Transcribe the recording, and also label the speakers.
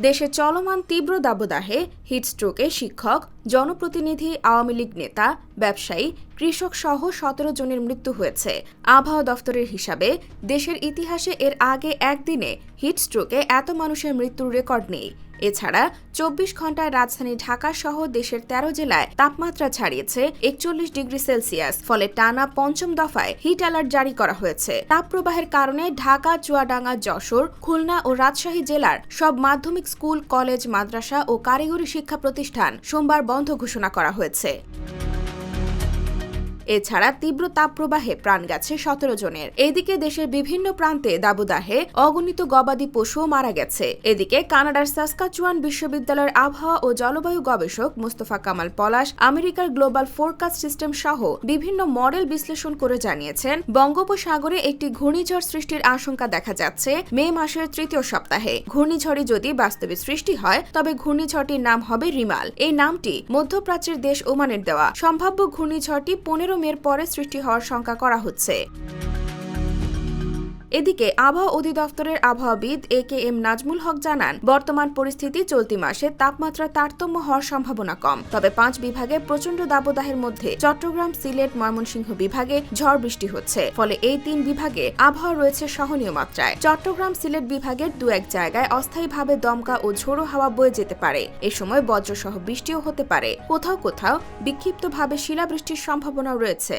Speaker 1: দেশে চলমান তীব্র দাবদাহে হিটস্ট্রোকে শিক্ষক জনপ্রতিনিধি আওয়ামী লীগ নেতা ব্যবসায়ী কৃষক সহ সতেরো জনের মৃত্যু হয়েছে। আবহাওয়া দফতরের হিসাবে দেশের ইতিহাসে এর আগে একদিনে হিটস্ট্রোকে এত মানুষের মৃত্যুর রেকর্ড নেই। এছাড়া চব্বিশ ঘন্টায় রাজধানী ঢাকা সহ দেশের তেরো জেলায় তাপমাত্রা ছাড়িয়েছে একচল্লিশ ডিগ্রি সেলসিয়াস, ফলে টানা পঞ্চম দফায় হিট অ্যালার্ট জারি করা হয়েছে। তাপপ্রবাহের কারণে ঢাকা, চুয়াডাঙ্গা, যশোর, খুলনা ও রাজশাহী জেলার সব মাধ্যমিক স্কুল, কলেজ, মাদ্রাসা ও কারিগরি শিক্ষা প্রতিষ্ঠান সোমবার বন্ধ ঘোষণা করা হয়েছে। এছাড়া তীব্র তাপপ্রবাহে প্রাণ গেছে সতেরো জনের। এদিকে দেশের বিভিন্ন প্রান্তে দাবদাহে অগণিত গবাদি পশুও মারা গেছে। এদিকে কানাডার সাসকাচুয়ান বিশ্ববিদ্যালয়ের আবহাওয়া ও জলবায়ু গবেষক মুস্তফা কামাল পলাশ, আমেরিকার গ্লোবাল ফোরকাস্ট সিস্টেম সহ বিভিন্ন মডেল বিশ্লেষণ করে জানিয়েছেন, বঙ্গোপসাগরে একটি ঘূর্ণিঝড় সৃষ্টির আশঙ্কা দেখা যাচ্ছে মে মাসের তৃতীয় সপ্তাহে। ঘূর্ণিঝড়ই যদি বাস্তবে সৃষ্টি হয়, তবে ঘূর্ণিঝড়টির নাম হবে রিমাল। এই নামটি মধ্যপ্রাচ্যের দেশ ওমানের দেওয়া। সম্ভাব্য ঘূর্ণিঝড়টি পনেরো মের পরে সৃষ্টি হওয়ার শঙ্কা করা হচ্ছে। এদিকে আবহাওয়া অধিদপ্তরের আবহাওয়াবিদ এ কে এম নাজমুল হক জানান, বর্তমান পরিস্থিতি চলতি মাসে তাপমাত্রা তারতম্য হওয়ার সম্ভাবনা কম। তবে পাঁচ বিভাগে প্রচণ্ড দাবদাহের মধ্যে চট্টগ্রাম, সিলেট, ময়মনসিংহ বিভাগে ঝড় বৃষ্টি হচ্ছে। ফলে এই তিন বিভাগে আবহাওয়া রয়েছে সহনীয় মাত্রায়। চট্টগ্রাম, সিলেট বিভাগের দু এক জায়গায় অস্থায়ীভাবে দমকা ও ঝোড়ো হাওয়া বয়ে যেতে পারে। এ সময় বজ্রসহ বৃষ্টিও হতে পারে। কোথাও কোথাও বিক্ষিপ্তভাবে শিলাবৃষ্টির সম্ভাবনাও রয়েছে।